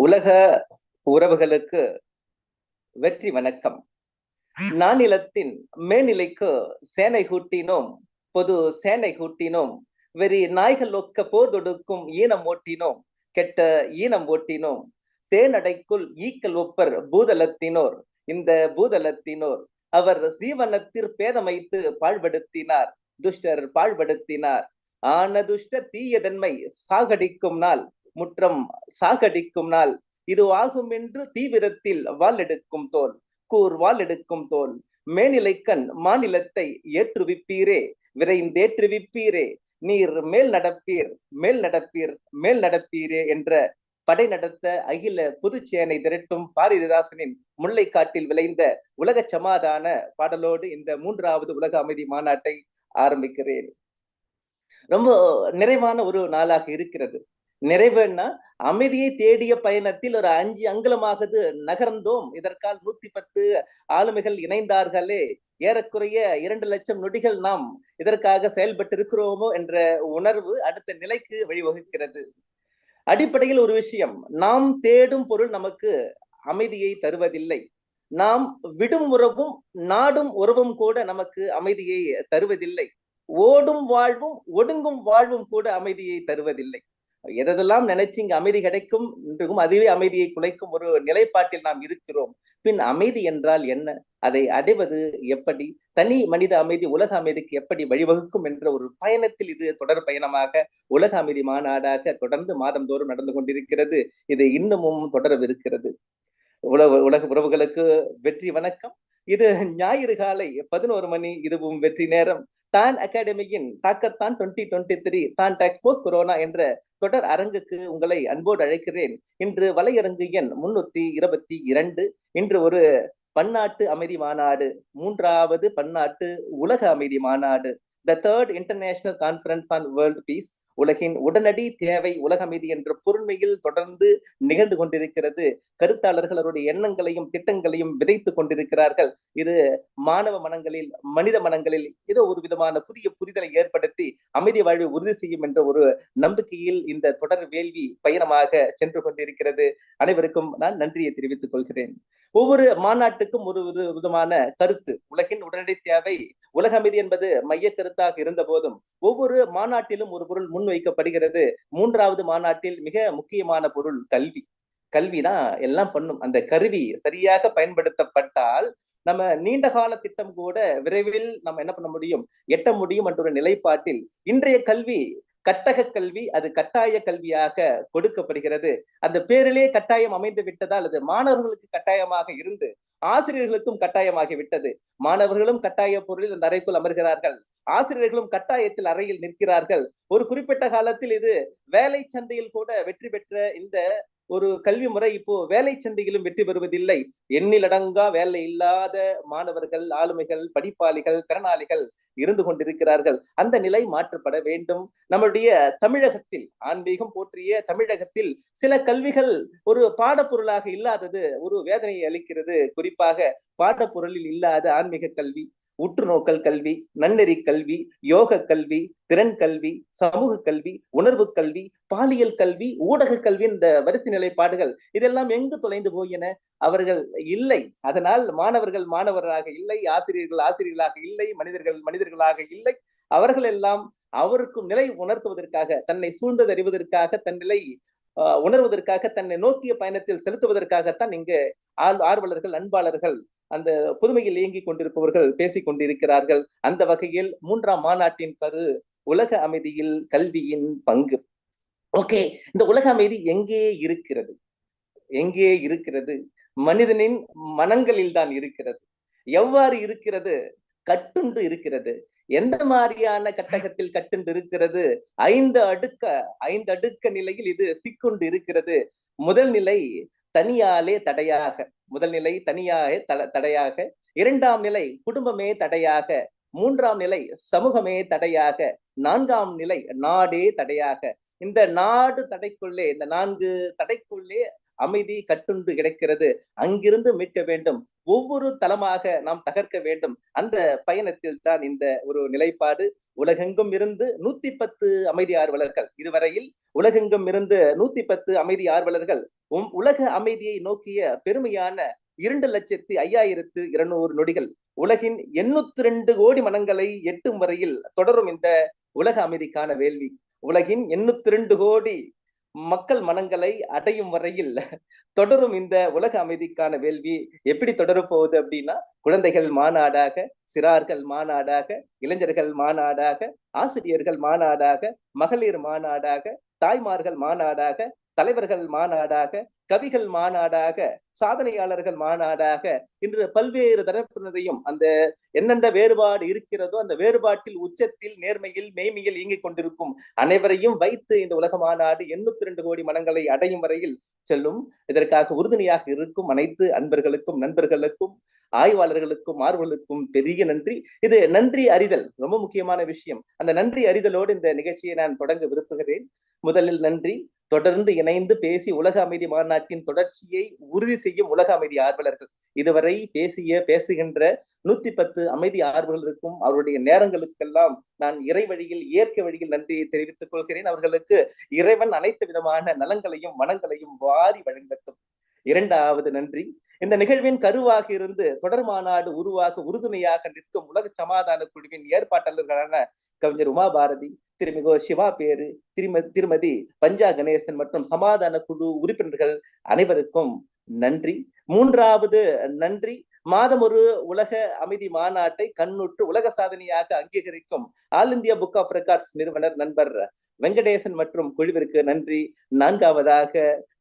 உலக உறவுகளுக்கு வெற்றி வணக்கம். நானிலத்தின் மேனிலைக்கு சேனை கூட்டினோம் பொது சேனை கூட்டினோம் வெறி நாய்கள் ஒக்க போர் தொடுக்கும் ஈனம் ஓட்டினோம் கெட்ட ஈனம் ஓட்டினோம் தேனடைக்குள் ஈக்கல் ஒப்பர் பூதலத்தினோர் இந்த பூதலத்தினோர் அவர் சீவனத்திற் பேதமைத்து பாழ்படுத்தினார் துஷ்டர் பாழ்படுத்தினார். ஆன துஷ்டர் தீயதன்மை சாகடிக்கும் நாள் முற்றம் சாகடிக்கும் நாள். இது என்று தீவிரத்தில் வாளெடுக்கும் தோல். கூர் வாளெடுக்கும் தோல். மேனிலைக்கண் மாநிலத்தை ஏற்றுவிப்பீரே. விரைந்தேற்றுவிப்பீரே. நீர் மேல் நடப்பீர் மேல் நடப்பீர் மேல் நடப்பீரே என்ற படை நடத்த அகில புதுச்சேனை திரட்டும் பாரதிதாசனின் முல்லைக்காட்டில் விளைந்த உலக சமாதான பாடலோடு இந்த மூன்றாவது உலக அமைதி மாநாட்டை ஆரம்பிக்கிறேன். ரொம்ப நிறைவான ஒரு நாளாக இருக்கிறது. நிறைவுன்னா அமைதியை தேடிய பயணத்தில் ஒரு அஞ்சு அங்குலமாகது நகர்ந்தோம். இதற்கால் நூத்தி பத்து ஆளுமைகள் இணைந்தார்களே. ஏறக்குறைய இரண்டு லட்சம் நொடிகள் நாம் இதற்காக செயல்பட்டு இருக்கிறோமோ என்ற உணர்வு அடுத்த நிலைக்கு வழிவகுக்கிறது. அடிப்படையில் ஒரு விஷயம் நாம் தேடும் பொருள் நமக்கு அமைதியை தருவதில்லை. நாம் விடும் உறவும் நாடும் உறவும் கூட நமக்கு அமைதியை தருவதில்லை. ஓடும் வாழ்வும் ஒடுங்கும் வாழ்வும் கூட அமைதியை தருவதில்லை. எதெல்லாம் நினைச்சு இங்கு அமைதி கிடைக்கும் என்றும் அதுவே அமைதியை குலைக்கும் ஒரு நிலைப்பாட்டில் நாம் இருக்கிறோம். பின் அமைதி என்றால் என்ன? அதை அடைவது எப்படி? தனி மனித அமைதி உலக அமைதிக்கு எப்படி வழிவகுக்கும் என்ற ஒரு பயணத்தில் இது தொடர் பயணமாக உலக அமைதி மாநாடாக தொடர்ந்து மாதந்தோறும் நடந்து கொண்டிருக்கிறது. இது இன்னமும் தொடரவிருக்கிறது. உலக உலக உறவுகளுக்கு வெற்றி வணக்கம். இது ஞாயிறு காலை பதினோரு மணி இதுவும் வெற்றி நேரம். தான் அகாடமியின் தாக்கத்தான் டுவெண்ட்டி டுவெண்ட்டி த்ரீ தான் டாக்ஸ்போஸ் கொரோனா என்ற தொடர் அரங்குக்கு உங்களை அன்போடு அழைக்கிறேன். இன்று வலையரங்கு எண் முன்னூத்தி இருபத்தி இரண்டு. இன்று ஒரு பன்னாட்டு அமைதி மாநாடு மூன்றாவது பன்னாட்டு உலக அமைதி மாநாடு. The third international conference on world peace உலகின் உடனடி தேவை உலக அமைதி என்ற பொருண்மையில் தொடர்ந்து நிகழ்ந்து கொண்டிருக்கிறது. கருத்தாளர்கள் அவருடைய எண்ணங்களையும் திட்டங்களையும் விதைத்துக் கொண்டிருக்கிறார்கள். இது மாணவ மனங்களில் மனித மனங்களில் ஏதோ ஒரு விதமான புதிய புரிதலை ஏற்படுத்தி அமைதி வாழ்வை உறுதி செய்யும் என்ற ஒரு நம்பிக்கையில் இந்த தொடர் வேள்வி பயணமாக சென்று கொண்டிருக்கிறது. அனைவருக்கும் நான் நன்றியை தெரிவித்துக் கொள்கிறேன். ஒவ்வொரு மாநாட்டுக்கும் ஒரு விதமான கருத்து. உலகின் உடனடி தேவை உலக அமைதி என்பது மைய கருத்தாக இருந்த போதும் ஒவ்வொரு மாநாட்டிலும் ஒரு பொருள் முன் முன்வைக்கப்படுகிறது மூன்றாவது மாநாட்டில் மிக முக்கியமான பொருள் கல்வி. கல்வி தான் எல்லாம் பண்ணும். அந்த கருவி சரியாக பயன்படுத்தப்பட்டால் நம்ம நீண்ட கால திட்டம் கூட விரைவில் நம்ம என்ன பண்ண முடியும்? எட்ட முடியும் என்ற ஒரு நிலைப்பாட்டில் இன்றைய கல்வி கட்டக கல்வி அது கட்டாய கல்வியாக கொடுக்கப்படுகிறது. அந்த பேரிலே கட்டாயம் அமைந்து விட்டதால் அது மாணவர்களுக்கு கட்டாயமாக இருந்து ஆசிரியர்களுக்கும் கட்டாயமாகிவிட்டது. மாணவர்களும் கட்டாய பொருளில் அந்த அறைக்குள் அமர்கிறார்கள். ஆசிரியர்களும் கட்டாயத்தில் அறையில் நிற்கிறார்கள். ஒரு குறிப்பிட்ட காலத்தில் இது வேலை சந்தையில் கூட வெற்றி பெற்ற இந்த ஒரு கல்வி முறை இப்போ வேலை சந்தையிலும் வெற்றி பெறுவதில்லை. எண்ணிலடங்கா வேலை இல்லாத மாணவர்கள் ஆளுமைகள் படிப்பாளிகள் திறனாளிகள் இருந்து கொண்டிருக்கிறார்கள். அந்த நிலை மாற்றப்பட வேண்டும். நம்முடைய தமிழகத்தில் ஆன்மீகம் போற்றிய தமிழகத்தில் சில கல்விகள் ஒரு பாடப்பொருளாக இல்லாதது ஒரு வேதனையை அளிக்கிறது. குறிப்பாக பாடப்பொருளில் இல்லாத ஆன்மீக கல்வி. உற்று நோக்கல் கல்வி நன்னெறி கல்வி யோக கல்வி திறன் கல்வி சமூக கல்வி உணர்வு கல்வி பாலியல் கல்வி ஊடக கல்வி இந்த வரிசை நிலைப்பாடுகள் இதெல்லாம் எங்கு தொலைந்து போயின? அவர்கள் இல்லை. அதனால் மாணவர்கள் மாணவராக இல்லை ஆசிரியர்கள் ஆசிரியர்களாக இல்லை மனிதர்கள் மனிதர்களாக இல்லை. அவர்கள் எல்லாம் அவருக்கும் நிலை உணர்த்துவதற்காக தன்னை சூழ்ந்தது அறிவதற்காக தன் நிலை உணர்வதற்காக தன்னை நோக்கிய பயணத்தில் செலுத்துவதற்காகத்தான் இங்கு ஆர்வலர்கள் அன்பாளர்கள் அந்த புதுமையில் இயங்கிக் கொண்டிருப்பவர்கள் பேசிக் கொண்டிருக்கிறார்கள். அந்த வகையில் மூன்றாம் மாநாட்டின் கரு உலக அமைதியில் கல்வியின் பங்கு. ஓகே இந்த உலக அமைதி எங்கே இருக்கிறது? எங்கே இருக்கிறது? மனிதனின் மனங்களில் தான் இருக்கிறது. எவ்வாறு இருக்கிறது? கட்டுண்டு இருக்கிறது. எந்த மாதிரியான கட்டகத்தில் கட்டுண்டு இருக்கிறது? ஐந்து அடுக்க ஐந்து அடுக்க நிலையில் இது சிக்குண்டு இருக்கிறது. முதல் நிலை தனியாலே தடையாக. முதல் நிலை தனியாக தடையாக. இரண்டாம் நிலை குடும்பமே தடையாக. மூன்றாம் நிலை சமூகமே தடையாக. நான்காம் நிலை நாடே தடையாக. இந்த நாடு தடைக்குள்ளே இந்த நான்கு தடைக்குள்ளே அமைதி கட்டுண்டு கிடைக்கிறது. அங்கிருந்து மீட்க வேண்டும். ஒவ்வொரு தளமாக நாம் தகர்க்க வேண்டும். அந்த பயணத்தில் தான் இந்த ஒரு நிலைப்பாடு. உலகெங்கும் இருந்து நூத்தி பத்து அமைதி ஆர்வலர்கள். இதுவரையில் உலகெங்கும் இருந்து நூத்தி பத்து அமைதி ஆர்வலர்கள் உம் உலக அமைதியை நோக்கிய பெருமையான இரண்டு லட்சத்தி ஐயாயிரத்து இருநூறு நொடிகள். உலகின் எண்ணூத்தி ரெண்டு கோடி மனங்களை எட்டும் வரையில் தொடரும் இந்த உலக அமைதிக்கான வேள்வி. உலகின் எண்ணூத்தி ரெண்டு கோடி மக்கள் மனங்களை அடையும் வரையில் தொடரும் இந்த உலக அமைதிக்கான வேள்வி எப்படி தொடரப்போகுது அப்படின்னா குழந்தைகள் மாநாடாக சிறார்கள் மாநாடாக இளைஞர்கள் மாநாடாக ஆசிரியர்கள் மாநாடாக மகளிர் மாநாடாக தாய்மார்கள் மாநாடாக தலைவர்கள் மாநாடாக கவிகள் மாநாடாக சாதனையாளர்கள் மாநாடாக இன்று பல்வேறு தரப்பினரையும் அந்த எந்தெந்த வேறுபாடு இருக்கிறதோ அந்த வேறுபாட்டில் உச்சத்தில் நேர்மையில் மேய்மையில் இயங்கிக் கொண்டிருக்கும் அனைவரையும் வைத்து இந்த உலக மாநாடு எண்ணூத்தி ரெண்டு கோடி மனங்களை அடையும் வரையில் செல்லும். இதற்காக உறுதுணையாக இருக்கும் அனைத்து அன்பர்களுக்கும் நண்பர்களுக்கும் ஆய்வாளர்களுக்கும் ஆர்வலர்களுக்கும் பெரிய நன்றி. இது நன்றி அறிதல் ரொம்ப முக்கியமான விஷயம். அந்த நன்றி அறிதலோடு இந்த நிகழ்ச்சியை நான் தொடங்க விரும்புகிறேன். முதலில் நன்றி. தொடர்ந்து இணைந்து பேசி உலக அமைதி மாநாட்டின் தொடர்ச்சியை உறுதி செய்யும் உலக அமைதி ஆர்வலர்கள். இதுவரை பேசிய பேசுகின்ற நூத்தி பத்து அமைதி ஆர்வலர்களுக்கும் அவருடைய நேரங்களுக்கெல்லாம் நான் இறை வழியில் இயற்கை வழியில் நன்றியை தெரிவித்துக் கொள்கிறேன். அவர்களுக்கு இறைவன் அனைத்து விதமான நலங்களையும் மனங்களையும் வாரி வழங்கட்டும். இரண்டாவது நன்றி. இந்த நிகழ்வின் கருவாக இருந்து தொடர் மாநாடு உருவாக உறுதுணையாக நிற்கும் உலக சமாதான குழுவின் ஏற்பாட்டாளர்களான கவிஞர் உமா பாரதி திருமிகோ சிவா பேரு திருமதி திருமதி பஞ்சா கணேசன் மற்றும் சமாதான குழு உறுப்பினர்கள் அனைவருக்கும் நன்றி. மூன்றாவது நன்றி. மாதம் ஒரு உலக அமைதி மாநாட்டை கண்ணுற்று உலக சாதனையாக அங்கீகரிக்கும் all India book of records நிறுவனர் நண்பர் வெங்கடேசன் மற்றும் குழுவிற்கு நன்றி. நான்காவதாக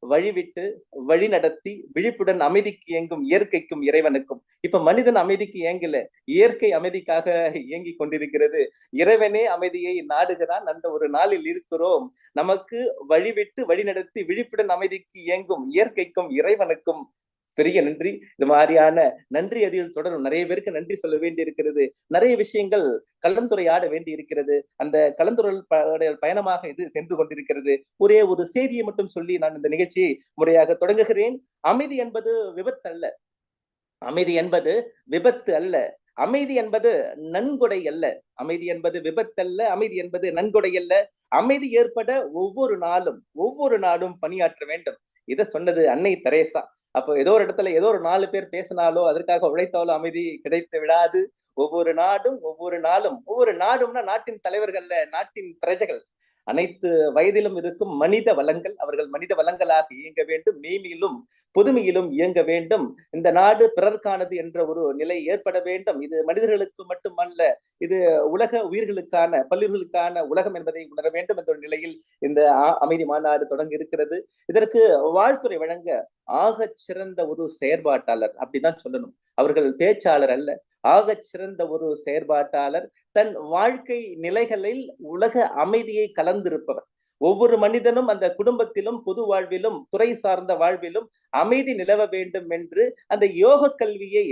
வழிவிட்டு வழி நடத்தி விழிப்புடன் அமைதிக்கு இயங்கும் இயற்கைக்கும் இறைவனுக்கும். இப்ப மனிதன் அமைதிக்கு இயங்கல. இயற்கை அமைதிக்காக இயங்கி கொண்டிருக்கிறது. இறைவனே அமைதியை நாடுகிறான். அந்த ஒரு நாளில் இருக்கிறோம். நமக்கு வழிவிட்டு வழி நடத்தி விழிப்புடன் அமைதிக்கு இயங்கும் இயற்கைக்கும் இறைவனுக்கும் பெரிய நன்றி. இந்த மாதிரியான நன்றி அதில் தொடரும். நிறைய பேருக்கு நன்றி சொல்ல வேண்டி இருக்கிறது நிறைய விஷயங்கள் கலந்துரையாட வேண்டி இருக்கிறது அந்த கலந்துரையாடல் பயணமாக இது சென்று கொண்டிருக்கிறது. ஒரே ஒரு செய்தியை மட்டும் சொல்லி நான் இந்த நிகழ்ச்சியை முறையாக தொடங்குகிறேன். அமைதி என்பது விபத்து அல்ல. அமைதி என்பது விபத்து அல்ல. அமைதி என்பது நன்கொடை அல்ல. அமைதி என்பது விபத்தல்ல அமைதி என்பது நன்கொடை அல்ல. அமைதி ஏற்பட ஒவ்வொரு நாளும் ஒவ்வொரு நாளும் பணியாற்ற வேண்டும். இதை சொன்னது அன்னை தெரேசா. அப்போ ஏதோ ஒரு இடத்துல ஏதோ ஒரு நாலு பேர் பேசினாலோ அதற்காக உழைத்தாலோ அமைதி கிடைத்து விடாது. ஒவ்வொரு நாடும் ஒவ்வொரு நாளும். ஒவ்வொரு நாடும்னா நாட்டின் தலைவர்கள்ல நாட்டின் பிரஜைகள். அனைத்து வயதிலும் இருக்கும் மனித வளங்கள் அவர்கள் மனித வளங்களாக இயங்க வேண்டும். மேமியிலும் புதுமையிலும் இயங்க வேண்டும். இந்த நாடு பிறர்க்கானது என்ற ஒரு நிலை ஏற்பட வேண்டும். இது மனிதர்களுக்கு மட்டுமல்ல இது உலக உயிர்களுக்கான பல்லுயிர்களுக்கான உலகம் என்பதை உணர வேண்டும் என்ற ஒரு நிலையில் இந்த அமைதி மாநாடு தொடங்க இருக்கிறது. இதற்கு வாழ்த்துறை வழங்க ஆக சிறந்த ஒரு செயற்பாட்டாளர் அப்படிதான் சொல்லணும். அவர்கள் பேச்சாளர் அல்ல. ஆக சிறந்த ஒரு செயற்பாட்டாளர் தன் வாழ்க்கை நிலைகளில் உலக அமைதியை கலந்திருப்பவர். ஒவ்வொரு மனிதனும் அந்த குடும்பத்திலும் பொது வாழ்விலும் துறை சார்ந்த வாழ்விலும் அமைதி நிலவ வேண்டும் என்று அந்த யோக கல்வியை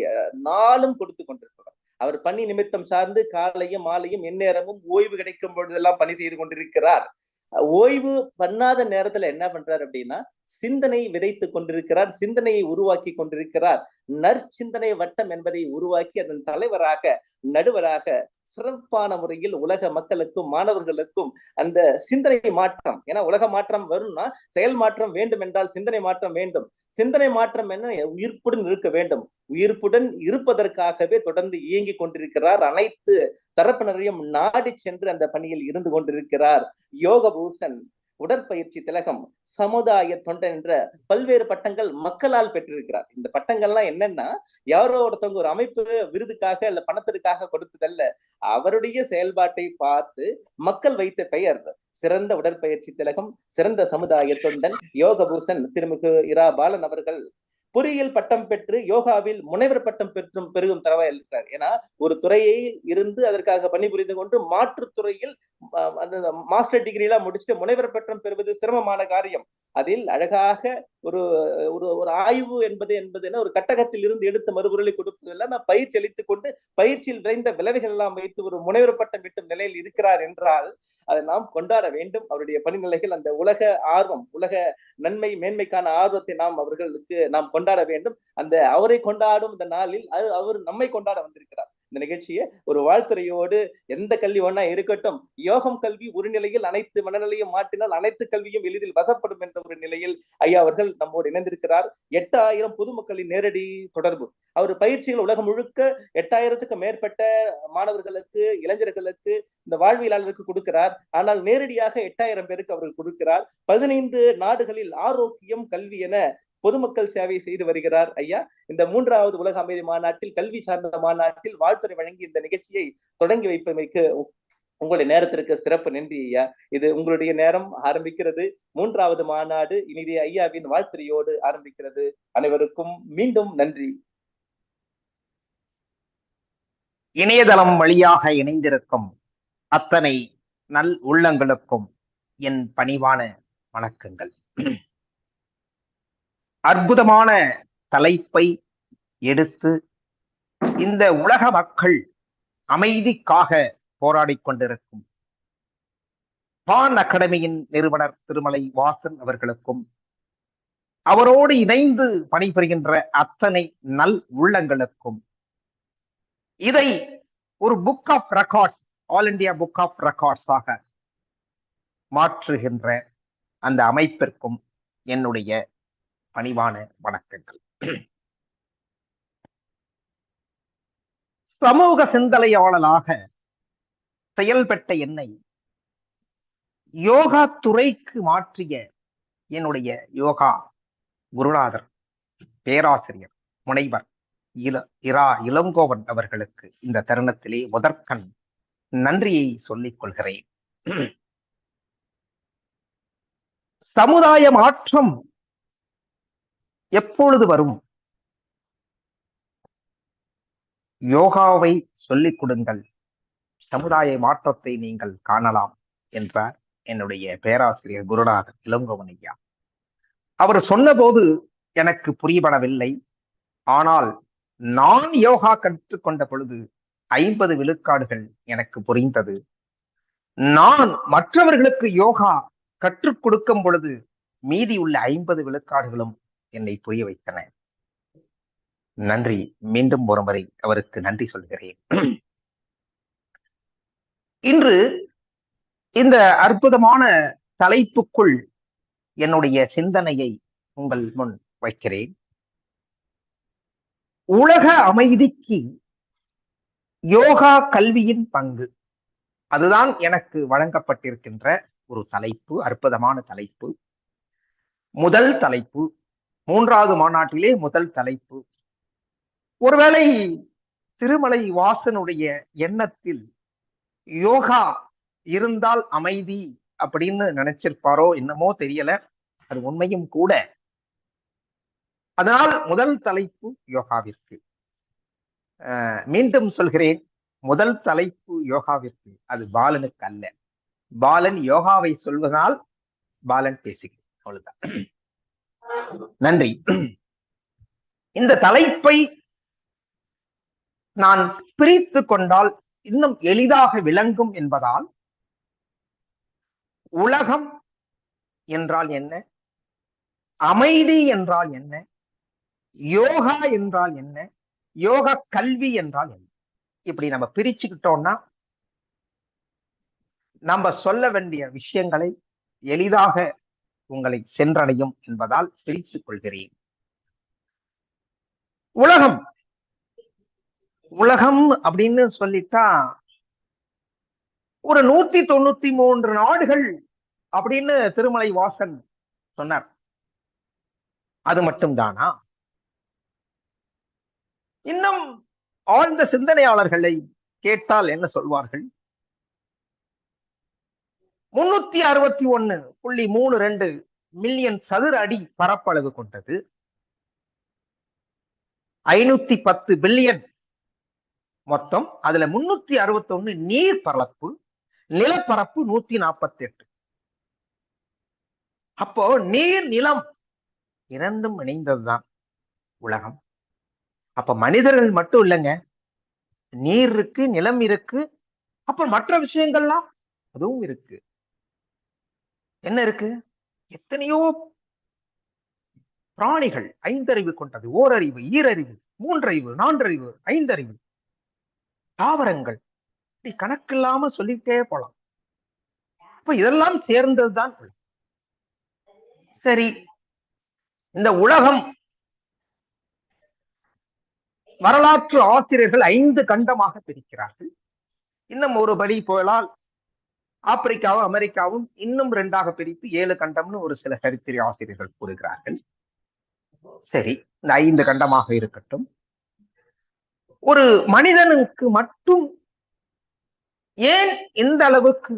நாளும் கொடுத்து கொண்டிருப்பவர். அவர் பணி நிமித்தம் சார்ந்து காலையும் மாலையும் எந்நேரமும் ஓய்வு கிடைக்கும் பொழுதெல்லாம் பணி செய்து கொண்டிருக்கிறார். ஓய்வு பண்ணாத நேரத்துல என்ன பண்றார் அப்படின்னா சிந்தனை விதைத்து கொண்டிருக்கிறார் சிந்தனையை உருவாக்கி கொண்டிருக்கிறார். நற்சிந்தனை வட்டம் என்பதை உருவாக்கி அதன் தலைவராக நடுவராக சிறப்பான முறையில் உலக மக்களுக்கும் மாணவர்களுக்கும் அந்த சிந்தனை மாற்றம். ஏன்னா உலக மாற்றம் வரும்னா செயல் மாற்றம் வேண்டும் என்றால் சிந்தனை மாற்றம் வேண்டும். சிந்தனை மாற்றம் என்ன? உயிர்ப்புடன் இருக்க வேண்டும். உயிர்ப்புடன் இருப்பதற்காகவே தொடர்ந்து இயங்கி கொண்டிருக்கிறார். அனைத்து தரப்பினரையும் நாடி சென்று அந்த பணியில் இருந்து கொண்டிருக்கிறார் யோகபூஷன். உடற்பயிற்சி திலகம் சமுதாய தொண்டன் என்ற பல்வேறு பட்டங்கள் மக்களால் பெற்றிருக்கிறார். இந்த பட்டங்கள்லாம் என்னன்னா யாரோ ஒருத்தவங்க ஒரு அமைப்பு விருதுக்காக இல்ல பணத்திற்காக கொடுத்ததல்ல அவருடைய செயல்பாட்டை பார்த்து மக்கள் வைத்த பெயர். சிறந்த உடற்பயிற்சி திலகம் சிறந்த சமுதாய தொண்டன் யோகபூஷன் திருமிகு இரா பாலன் அவர்கள் பொறியியல் பட்டம் பெற்று யோகாவில் முனைவர் பட்டம் பெற்றும் பெருகும் தரவா இருக்கிறார். ஏன்னா ஒரு துறையை இருந்து அதற்காக பணிபுரிந்து கொண்டு மாற்றுத்துறையில் அந்த மாஸ்டர் டிகிரி எல்லாம் முடிச்சுட்டு முனைவர் பட்டம் பெறுவது சிரமமான காரியம். அதில் அழகாக ஒரு ஒரு ஒரு ஆய்வு என்பது என்பது என்ன? ஒரு கட்டகத்தில் இருந்து எடுத்து மறுபொருளை கொடுப்பது இல்லாம பயிற்சி அளித்துக் கொண்டு பயிற்சியில் விளைந்த விளைவுகள் எல்லாம் வைத்து ஒரு முனைவர் பட்டம் விட்டும் நிலையில் இருக்கிறார் என்றால் அதை நாம் கொண்டாட வேண்டும். அவருடைய பணிநிலைகள் அந்த உலக ஆர்வம் உலக நன்மை மேன்மைக்கான ஆர்வத்தை நாம் அவர்களுக்கு நாம் கொண்டாட வேண்டும். அந்த அவரை கொண்டாடும் இந்த நாளில் அவர் நம்மை கொண்டாட வந்திருக்கிறார். இந்த நிகழ்ச்சியை ஒரு வாழ்த்துறையோடு எந்த கல்வி வேணா இருக்கட்டும் யோகம் கல்வி ஒரு நிலையில் அனைத்து மனநிலையும் மாற்றினால் அனைத்து கல்வியும் எளிதில் வசப்படும் என்ற ஒரு நிலையில் ஐயா அவர்கள் நம்மோடு இணைந்திருக்கிறார். எட்டாயிரம் பொதுமக்களின் நேரடி தொடர்பு. அவர் பயிற்சிகள் உலகம் முழுக்க எட்டாயிரத்துக்கு மேற்பட்ட மாணவர்களுக்கு இளைஞர்களுக்கு இந்த வாழ்வியலாளருக்கு கொடுக்கிறார். ஆனால் நேரடியாக எட்டாயிரம் பேருக்கு அவர்கள் கொடுக்கிறார். பதினைந்து நாடுகளில் ஆரோக்கியம் கல்வி என பொதுமக்கள் சேவை செய்து வருகிறார் ஐயா. இந்த மூன்றாவது உலக அமைதி மாநாட்டில் கல்வி சார்ந்த மாநாட்டில் வாழ்த்துறை வழங்கி இந்த நிகழ்ச்சியை தொடங்கி வைப்பமைக்கு உங்களுடைய நேரத்திற்கு சிறப்பு நன்றி ஐயா. இது உங்களுடைய நேரம் ஆரம்பிக்கிறது. மூன்றாவது மாநாடு இனிதே ஐயாவின் வாழ்த்துறையோடு ஆரம்பிக்கிறது. அனைவருக்கும் மீண்டும் நன்றி. இணையதளம் வழியாக இணைந்திருக்கும் அத்தனை நல் உள்ளங்களுக்கும் என் பணிவான வணக்கங்கள். அற்புதமான தலைப்பை எடுத்து இந்த உலக மக்கள் அமைதிக்காக போராடி கொண்டிருக்கும் பான் அகாடமியின் நிறுவனர் திருமலை வாசன் அவர்களுக்கும் அவரோடு இணைந்து பணிபுரிகின்ற அத்தனை நல் உள்ளங்களுக்கும் இதை ஒரு book of records all India book of ரெக்கார்ட்ஸாக மாற்றுகின்ற அந்த அமைப்பிற்கும் என்னுடைய பணிவான வணக்கங்கள். சமூக சிந்தனையாளனாக செயல்பட்ட என்னை யோகா துறைக்கு மாற்றிய என்னுடைய யோகா குருநாதர் பேராசிரியர் முனைவர் இள இரா இளங்கோவன் அவர்களுக்கு இந்த தருணத்திலே முதற்கண் நன்றியை சொல்லிக் கொள்கிறேன். சமுதாய மாற்றம் எப்பொழுது வரும்? யோகாவை சொல்லிக் கொடுங்கள். சமுதாய மாற்றத்தை நீங்கள் காணலாம் என்றார் என்னுடைய பேராசிரியர் குருநாதர் இளங்கோவன் ஐயா. அவர் சொன்னபோது எனக்கு புரியப்படவில்லை. ஆனால் நான் யோகா கற்றுக்கொண்ட பொழுது ஐம்பது விழுக்காடுகள் எனக்கு புரிந்தது. நான் மற்றவர்களுக்கு யோகா கற்றுக் கொடுக்கும் பொழுது மீதி உள்ள ஐம்பது விழுக்காடுகளும் என்னை புரிய வைத்தன. நன்றி. மீண்டும் ஒருமுறை அவருக்கு நன்றி சொல்கிறேன். இன்று இந்த அற்புதமான தலைப்புக்குள் என்னுடைய சிந்தனையை உங்கள் முன் வைக்கிறேன். உலக அமைதிக்கு யோகா கல்வியின் பங்கு. அதுதான் எனக்கு வழங்கப்பட்டிருக்கின்ற ஒரு தலைப்பு அற்புதமான தலைப்பு. முதல் தலைப்பு மூன்றாவது மாநாட்டிலே முதல் தலைப்பு. ஒருவேளை திருமலை வாசனுடைய எண்ணத்தில் யோகா இருந்தால் அமைதி அப்படின்னு நினைச்சிருப்பாரோ என்னமோ தெரியல. அது உண்மையும் கூட. அதனால் முதல் தலைப்பு யோகாவிற்கு. மீண்டும் சொல்கிறேன். முதல் தலைப்பு யோகாவிற்கு. அது பாலனுக்கு அல்ல. பாலன் யோகாவை சொல்வதால் பாலன் பேசுகிறேன். அவ்வளவுதான். நன்றி. இந்த தலைப்பை நான் பிரித்து கொண்டால் இன்னும் எளிதாக விளங்கும் என்பதால் உலகம் என்றால் என்ன? அமைதி என்றால் என்ன? யோகா என்றால் என்ன? யோக கல்வி என்றால் என்ன? இப்படி நம்ம பிரிச்சுக்கிட்டோம்னா நம்ம சொல்ல வேண்டிய விஷயங்களை எளிதாக உங்களை சென்றடையும் என்பதால் பிரித்துக் கொள்கிறேன். உலகம். உலகம் அப்படின்னு சொல்லிட்டா ஒரு நூத்தி தொண்ணூத்தி மூன்று நாடுகள் அப்படின்னு திருமலை வாசன் சொன்னார். அது மட்டும்தானா? இன்னும் ஆழ்ந்த சிந்தனையாளர்களை கேட்டால் என்ன சொல்வார்கள்? முன்னூத்தி அறுபத்தி ஒன்னு புள்ளி மூணு ரெண்டு மில்லியன் சதுர அடி பரப்பளவு கொண்டது. ஐநூத்தி பத்து பில்லியன் மொத்தம். அதுல முன்னூத்தி அறுபத்தி ஒன்னு நீர் பரப்பு நிலப்பரப்பு நூத்தி நாற்பத்தி எட்டு அப்போ நீர் நிலம் இரண்டும் இணைந்ததுதான் உலகம். அப்ப மனிதர்கள் மட்டும் இல்லைங்க. நீர் இருக்கு நிலம் இருக்கு. அப்ப மற்ற விஷயங்கள்லாம் அதுவும் இருக்கு. என்ன இருக்கு? எத்தனையோ பிராணிகள் ஐந்தறிவு கொண்டது. ஓரறிவு ஈரறிவு மூன்றறிவு நான்கறிவு ஐந்தறிவு. தாவரங்கள். இப்படி கணக்கில்லாம சொல்லிட்டே போலாம். அப்ப இதெல்லாம் சேர்ந்ததுதான் சரி. இந்த உலகம். வரலாற்று ஆசிரியர்கள் ஐந்து கண்டமாக பிரிக்கிறார்கள். இன்னும் ஒரு படி போலால் ஆப்பிரிக்காவும் அமெரிக்காவும் இன்னும் ரெண்டாக பிரித்து ஏழு கண்டம்னு ஒரு சில சரித்திர ஆசிரியர்கள் கூறுகிறார்கள். சரி இந்த ஐந்து கண்டமாக இருக்கட்டும். ஒரு மனிதனுக்கு மட்டும் ஏன் இந்த அளவுக்கு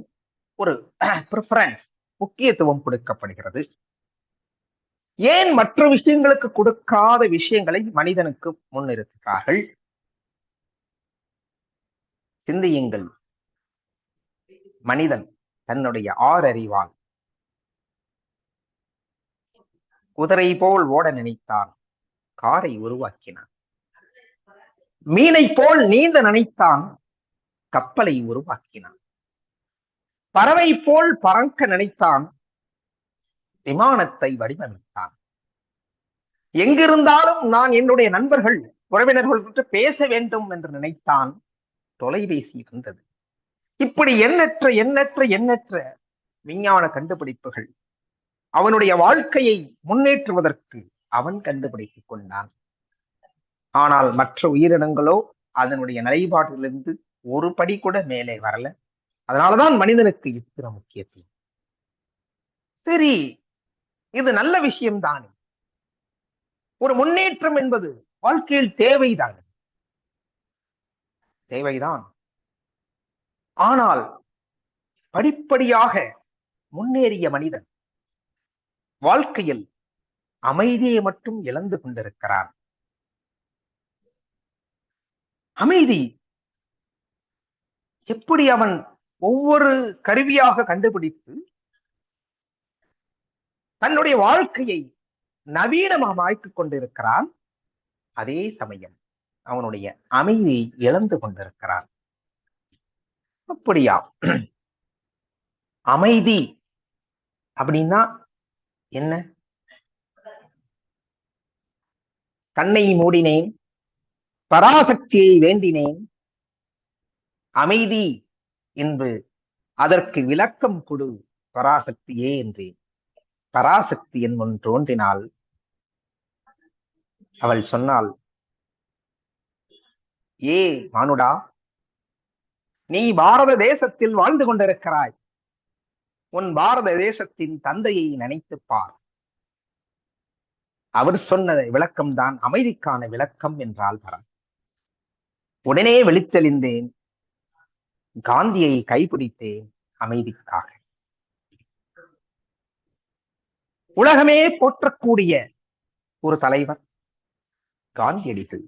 ஒரு ப்ரிஃபரன்ஸ் முக்கியத்துவம் கொடுக்கப்படுகிறது? ஏன் மற்ற விஷயங்களுக்கு கொடுக்காத விஷயங்களை மனிதனுக்கு முன்னிறுத்துகிறார்கள்? சிந்தியுங்கள். மனிதன் தன்னுடைய ஆறறிவால் குதிரை போல் ஓட நினைத்தான். காரை உருவாக்கினான். மீனை போல் நீந்த நினைத்தான். கப்பலை உருவாக்கினான். பறவை போல் பறக்க நினைத்தான். விமானத்தை வடிவமைத்தான். எங்கிருந்தாலும் நான் என்னுடைய நண்பர்கள் உறவினர்கள் பேச வேண்டும் என்று நினைத்தான். தொலைபேசி வந்தது. இப்படி எண்ணற்ற எண்ணற்ற எண்ணற்ற விஞ்ஞான கண்டுபிடிப்புகள் அவனுடைய வாழ்க்கையை முன்னேற்றுவதற்கு அவன் கண்டுபிடித்துக் கொண்டான். ஆனால் மற்ற உயிரினங்களோ அதனுடைய நிலைப்பாட்டிலிருந்து ஒரு படி கூட மேலே வரல. அதனாலதான் மனிதனுக்கு இத்தனை முக்கியத்துவம். சரி இது நல்ல விஷயம் தானே. ஒரு முன்னேற்றம் என்பது வாழ்க்கையில் தேவைதான்? தேவைதான். ஆனால் படிப்படியாக முன்னேறிய மனிதன் வாழ்க்கையில் அமைதியை மட்டும் இழந்து கொண்டிருக்கிறான். அமைதி எப்படி அவன் ஒவ்வொரு கருவியாக கண்டுபிடித்து தன்னுடைய வாழ்க்கையை நவீனமாக்கிக் கொண்டிருக்கிறான்? அதே சமயம் அவனுடைய அமைதியை இழந்து கொண்டிருக்கிறான். அப்படியா? அமைதி அப்படின்னா என்ன? கண்ணை மூடினேன் பராசக்தியை வேண்டினேன் அமைதி என்று அதற்கு விளக்கம் கொடு பராசக்தியே என்றேன். பராசக்தி என் முன் அவள் சொன்னாள் ஏ மானுடா நீ பாரத தேசத்தில் வாழ்ந்து கொண்டிருக்கிறாய். உன் பாரத தேசத்தின் தந்தையை நினைத்துப் பார். அவர் சொன்ன விளக்கம் தான் அமைதிக்கான விளக்கம் என்றால் பரம் உடனே வெளித்தெளிந்தேன் காந்தியை கைப்பிடித்தேன் அமைதிக்காக. உலகமே போற்றக்கூடிய ஒரு தலைவர் காந்தியடிகள்.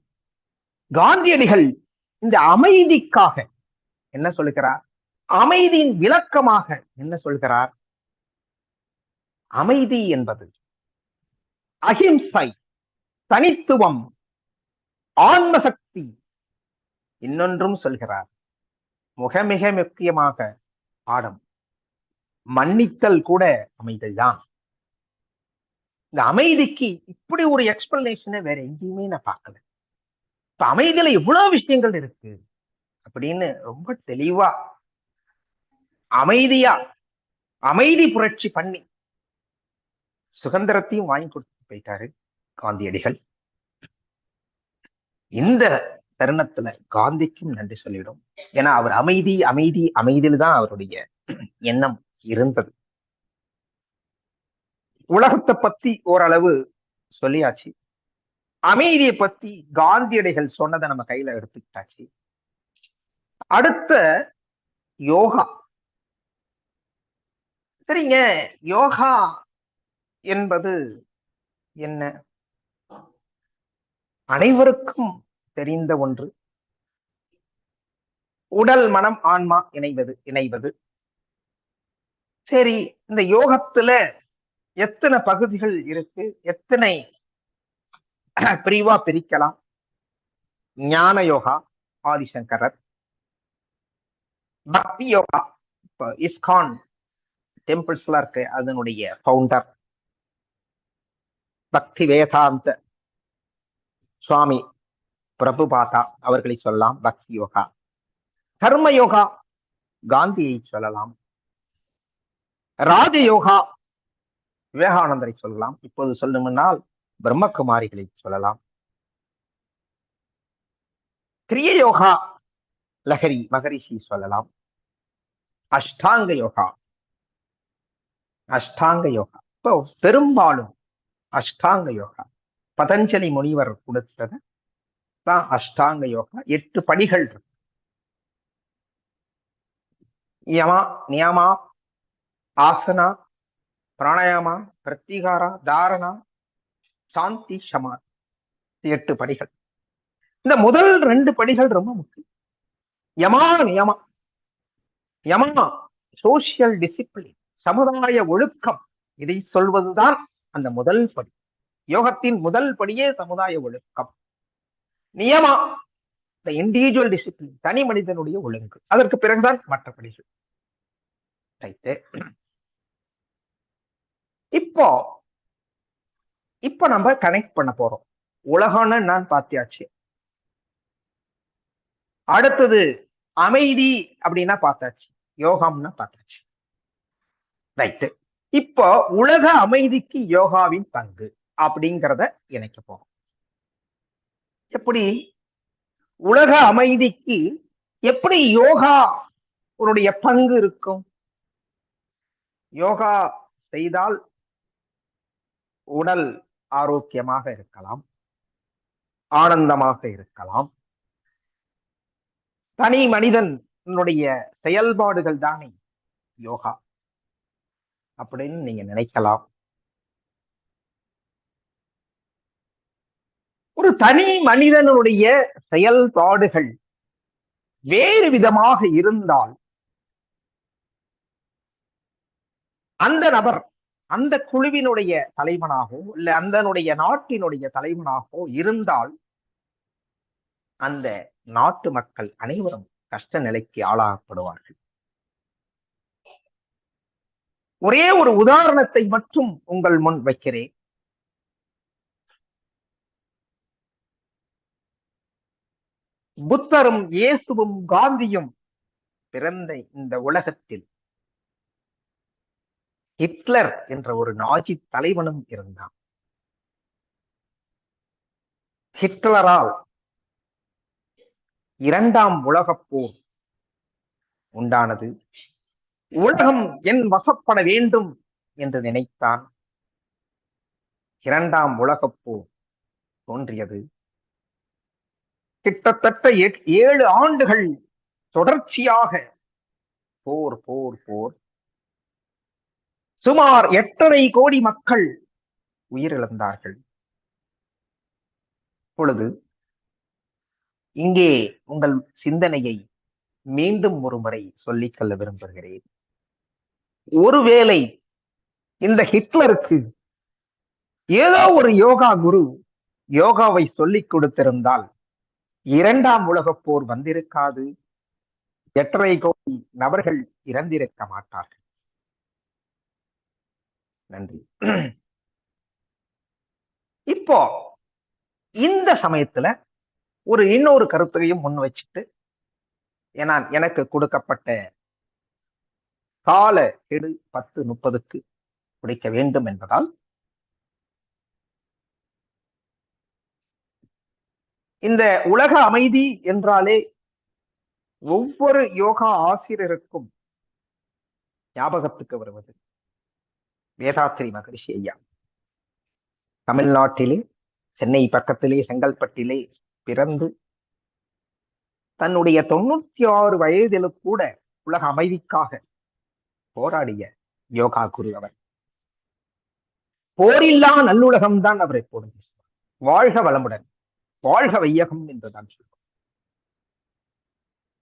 காந்தியடிகள் இந்த அமைதிக்காக என்ன சொல்லுகிறார்? அமைதியின் விளக்கமாக என்ன சொல்கிறார் அமைதி என்பது அகிம்சை தனித்துவம் ஆன்மசக்தி இன்னொன்றும் சொல்கிறார். மிக மிக முக்கியமாக பாடம். மன்னித்தல் கூட அமைதிதான். இந்த அமைதிக்கு இப்படி ஒரு எக்ஸ்பிளனேஷனை வேற எங்கேயுமே நான் பார்க்கல. இப்ப அமைதியில எவ்வளவு விஷயங்கள் இருக்கு? அப்படின்னு ரொம்ப தெளிவா அமைதியா அமைதி புரட்சி பண்ணி சுதந்திரத்தையும் வாங்கி கொடுத்து போயிட்டாரு காந்தியடிகள். இந்த தருணத்துல காந்திக்கும் நன்றி சொல்லிடும் ஏன்னா அவர் அமைதி அமைதி அமைதியில் தான் அவருடைய எண்ணம் இருந்தது. உலகத்தை பத்தி ஓரளவு சொல்லியாச்சு. அமைதியை பத்தி காந்தியடிகள் சொன்னதை நம்ம கையில எடுத்துக்கிட்டாச்சு. அடுத்த யோகா. சரிங்க யோகா என்பது என்ன? அனைவருக்கும் தெரிந்த ஒன்று. உடல் மனம் ஆன்மா இணைவது இணைவது. சரி இந்த யோகத்துல எத்தனை பகுதிகள் இருக்கு? எத்தனை பிரிவா பிரிக்கலாம்? ஞான யோகா ஆதிசங்கரர். பக்தி யோகா இஸ்கான் டெம்பிள்ஸ்லாம் இருக்கு அதனுடைய ஃபவுண்டர் பக்தி வேதாந்த சுவாமி பிரபுபாதா அவர்களை சொல்லலாம் பக்தி யோகா. கர்ம யோகா காந்தியை சொல்லலாம். ராஜயோகா விவேகானந்தரை சொல்லலாம். இப்போது சொல்லணும்னால் பிரம்மகுமாரிகளை சொல்லலாம். கிரிய யோகா லஹரி மகரிஷி சொல்லலாம். அஷ்டாங்க யோகா. அஷ்டாங்க யோகா. இப்போ பெரும்பாலும் அஷ்டாங்க யோகா. பதஞ்சலி முனிவர் கொடுத்தது தான் அஷ்டாங்க யோகா. எட்டு படிகள் இருக்கு. யமா நியமா ஆசனா பிராணாயாமா பிரத்திகாரா தாரணா சாந்தி சமா எட்டு படிகள் இந்த முதல் ரெண்டு படிகள் ரொம்ப முக்கியம். யமா நியமா யமா. சோசியல் டிசிப்ளின் சமுதாய ஒழுக்கம். இதை சொல்வதுதான் அந்த முதல் படி. யோகத்தின் முதல் படியே சமுதாய ஒழுக்கம். நியமா இந்த இண்டிவிஜுவல் டிசிப்ளின் தனி மனிதனுடைய ஒழுங்கு. அதற்கு பிறகுதான் மற்ற படிகள். ரைட்டு. இப்போ இப்ப நம்ம கனெக்ட் பண்ண போறோம். உலகம்னு நான் பார்த்தியாச்சு. அடுத்தது அமைதி அப்படின்னா பார்த்தாச்சு. யோகாம்னா பார்த்தாச்சு. ரைட்டு இப்போ உலக அமைதிக்கு யோகாவின் பங்கு அப்படிங்கிறத இணைக்க போறோம். எப்படி? உலக அமைதிக்கு எப்படி யோகா உன்னுடைய பங்கு இருக்கும்? யோகா செய்தால் உடல் ஆரோக்கியமாக இருக்கலாம். ஆனந்தமாக இருக்கலாம். தனி மனிதனுடைய செயல்பாடுகள் தானே யோகா. அப்படின்னு நீங்க நினைக்கலாம். ஒரு தனி மனிதனுடைய செயல்பாடுகள் வேறு விதமாக இருந்தால் அந்த நபர் அந்த குழுவினுடைய தலைவனாகவோ இல்ல அந்தனுடைய நாட்டினுடைய தலைவனாகவோ இருந்தால் அந்த நாட்டு மக்கள் அனைவரும் கஷ்ட நிலைக்கு ஆளாகப்படுவார்கள். ஒரே ஒரு உதாரணத்தை மட்டும் உங்கள் முன் வைக்கிறேன். புத்தரும் இயேசுவும் காந்தியும் பிறந்த இந்த உலகத்தில் ஹிட்லர் என்ற ஒரு நாஜி தலைவனும் இருந்தான். ஹிட்லரால் இரண்டாம் உலகப் போர் உண்டானது. உலகம் என் வசப்பட வேண்டும் என்று நினைத்தான். இரண்டாம் உலகப் போர் தோன்றியது. கிட்டத்தட்ட எட்- ஏழு ஆண்டுகள் தொடர்ச்சியாக போர் போர் போர். சுமார் எட்டரை கோடி மக்கள் உயிரிழந்தார்கள். இப்பொழுது இங்கே உங்கள் சிந்தனையை மீண்டும் ஒரு முறை சொல்லிக்கொள்ள விரும்புகிறேன். ஒருவேளை இந்த ஹிட்லருக்கு ஏதோ ஒரு யோகா குரு யோகாவை சொல்லிக் கொடுத்திருந்தால் இரண்டாம் உலகப் போர் வந்திருக்காது. எட்டரை கோடி நபர்கள் இறந்திருக்க மாட்டார்கள். நன்றி. இப்போ இந்த சமயத்துல ஒரு இன்னொரு கருத்தையும் முன் வச்சுட்டு ஏன்னா எனக்கு கொடுக்கப்பட்ட கால கெடு பத்து முப்பதுக்கு குடிக்க வேண்டும் என்பதால் இந்த உலக அமைதி என்றாலே ஒவ்வொரு யோகா ஆசிரியருக்கும் ஞாபகத்துக்கு வருவது வேதாத்திரி மகரிஷி ஐயா. தமிழ்நாட்டிலே சென்னை பக்கத்திலே செங்கல்பட்டிலே பிறந்து தன்னுடைய தொண்ணூத்தி ஆறு வயதிலும் கூட உலக அமைதிக்காக போராடிய யோகா குரு அவர். போரில்லா நல்லுலகம் தான் அவர் எப்போதும் பேசுவார் வாழ்க வளமுடன். வாழ்க வையகம் என்றுதான் சொல்வார்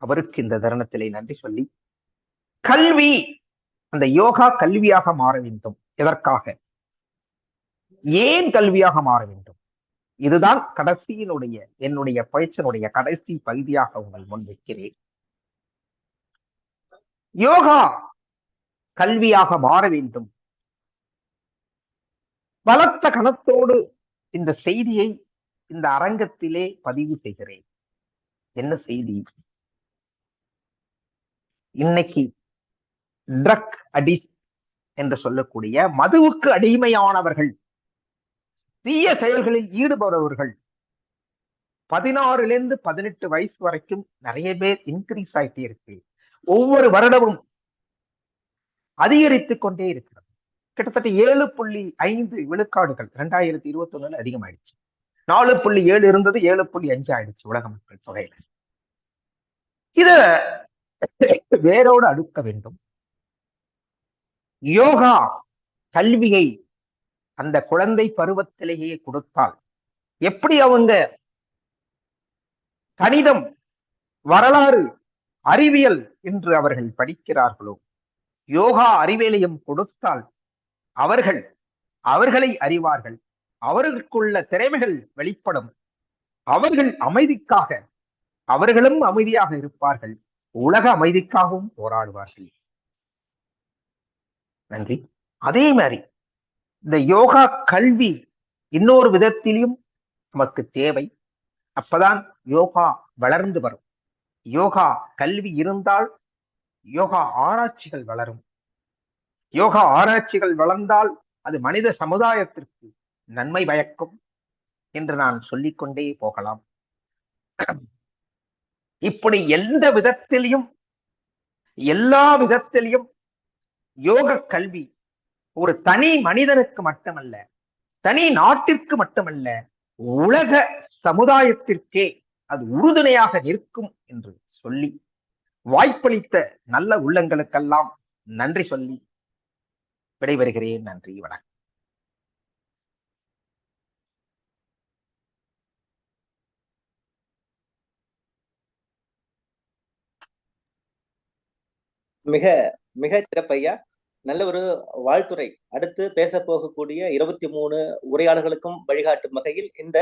அவருக்கு இந்த தருணத்திலே நன்றி சொல்லி கல்வி அந்த யோகா கல்வியாக மாற வேண்டும். எதற்காக? ஏன் கல்வியாக மாற வேண்டும்? இதுதான் கடைசியினுடைய என்னுடைய பயிற்சியினுடைய கடைசி பகுதியாக உங்கள் முன் வைக்கிறேன் யோகா கல்வியாக மாற வேண்டும். பலத்த கணத்தோடு இந்த செய்தியை இந்த அரங்கத்திலே பதிவு செய்கிறேன். என்ன செய்தி? இன்னைக்கு ட்ரக் அடி என்று சொல்லக்கூடிய மதுவுக்கு அடிமையானவர்கள் தீய செயல்களில் ஈடுபடுபவர்கள். பதினாறுல இருந்து பதினெட்டு வயசு வரைக்கும் நிறைய பேர் இன்க்ரீஸ் ஆயிட்டே இருக்கு. ஒவ்வொரு வருடமும் அதிகரித்துக் கொண்டே இருக்கிறது. கிட்டத்தட்ட ஏழு புள்ளி ஐந்து விழுக்காடுகள் ரெண்டாயிரத்தி இருபத்தி ஒண்ணுல அதிகமாயிடுச்சு. நாலு புள்ளி ஏழு இருந்தது ஏழு புள்ளி அஞ்சு ஆயிடுச்சு உலக மக்கள் தொகையில. இத வேரோடு அடுக்க வேண்டும். யோகா கல்வியை அந்த குழந்தை பருவத்திலேயே கொடுத்தால் எப்படி அவங்க கணிதம் வரலாறு அறிவியல் என்று அவர்கள் படிக்கிறார்களோ யோகா அறிவியலையும் கொடுத்தால் அவர்கள் அவர்களை அறிவார்கள் அவர்களுக்குள்ள திறமைகள் வெளிப்படும் அவர்கள் அமைதிக்காக அவர்களும் அமைதியாக இருப்பார்கள் உலக அமைதிக்காகவும் போராடுவார்கள். நன்றி. அதே மாதிரி இந்த யோகா கல்வி இன்னொரு விதத்திலும் நமக்கு தேவை. அப்பதான் யோகா வளர்ந்து வரும். யோகா கல்வி இருந்தால் யோகா ஆராய்ச்சிகள் வளரும். யோகா ஆராய்ச்சிகள் வளர்ந்தால் அது மனித சமுதாயத்திற்கு நன்மை பயக்கும் என்று நான் சொல்லிக்கொண்டே போகலாம். இப்படி எந்த விதத்திலையும் எல்லா விதத்திலையும் யோக கல்வி ஒரு தனி மனிதனுக்கு மட்டுமல்ல தனி நாட்டிற்கு மட்டுமல்ல உலக சமுதாயத்திற்கே அது உறுதுணையாக நிற்கும் என்று சொல்லி வாய்ப்பளித்த நல்ல உள்ளங்களுக்கெல்லாம் நன்றி சொல்லி விடைபெறுகிறேன். நன்றி வணக்கம். மிக மிக சிறப்பையா நல்ல ஒரு வாழ்த்துறை. அடுத்து பேச போகக்கூடிய இருபத்தி மூணு உரையாடல்களுக்கும் வழிகாட்டும் வகையில் இந்த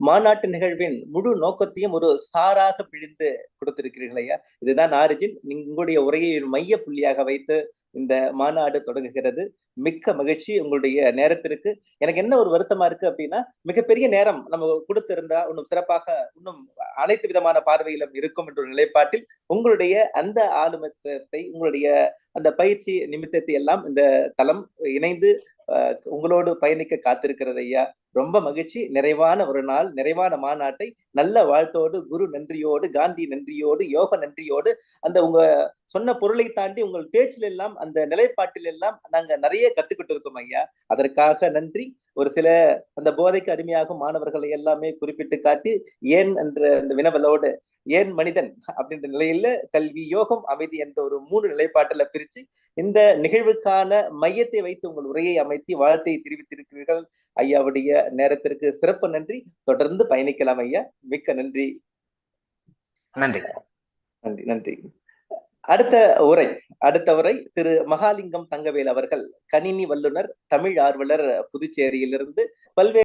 மாநாட்டு நிகழ்வின் முழு நோக்கத்தையும் ஒரு சாராக பிழிந்து கொடுத்திருக்கிறீர்கள் ஐயா. இதுதான் ஆரிஜின். உங்களுடைய உரையை மைய புள்ளியாக வைத்து இந்த மாநாடு தொடங்குகிறது. மிக்க மகிழ்ச்சி உங்களுடைய நேரத்திற்கு. எனக்கு என்ன ஒரு வருத்தமா இருக்கு அப்படின்னா மிகப்பெரிய நேரம் நம்ம கொடுத்திருந்தா இன்னும் சிறப்பாக இன்னும் அனைத்து விதமான பார்வையிலும் இருக்கும் என்ற ஒரு நிலைப்பாட்டில் உங்களுடைய அந்த ஆளுமத்தை உங்களுடைய அந்த பயிற்சி நிமித்தத்தை எல்லாம் இந்த தளம் இணைந்து உங்களோடு பயணிக்க காத்திருக்கிறது ஐயா. ரொம்ப மகிழ்ச்சி. நிறைவான ஒரு நாள் நிறைவான மாநாட்டை நல்ல வாழ்த்தோடு குரு நன்றியோடு காந்தி நன்றியோடு யோக நன்றியோடு அந்த உங்க சொன்ன பொருளை தாண்டி உங்கள் பேச்சில் எல்லாம் அந்த நிலைப்பாட்டில் எல்லாம் நாங்க நிறைய கத்துக்கிட்டு இருக்கோம் ஐயா. அதற்காக நன்றி. ஒரு சில அந்த போதைக்கு அடிமையாகும் மாணவர்களை எல்லாமே குறிப்பிட்டு காட்டி ஏன் என்ற அந்த வினவலோடு ஏன் மனிதன் அப்படின்ற நிலையில கல்வி யோகம் அமைதி என்ற ஒரு மூணு நிலைப்பாட்டுல பிரிச்சு இந்த நிகழ்வுக்கான மையத்தை வைத்து உங்கள் உரையை அமைத்து வாழ்த்தை தெரிவித்திருக்கிறீர்கள். ஐயாவுடைய நேரத்திற்கு சிறப்பு நன்றி. தொடர்ந்து பயணிக்கலாம் ஐயா. மிக்க நன்றி. நன்றி. நன்றி நன்றி. அடுத்த உரை அடுத்த உரை திரு மகாலிங்கம் தங்கவேல் அவர்கள் கணினி வல்லுனர் தமிழ் ஆர்வலர் புதுச்சேரியிலிருந்து பல்வேறு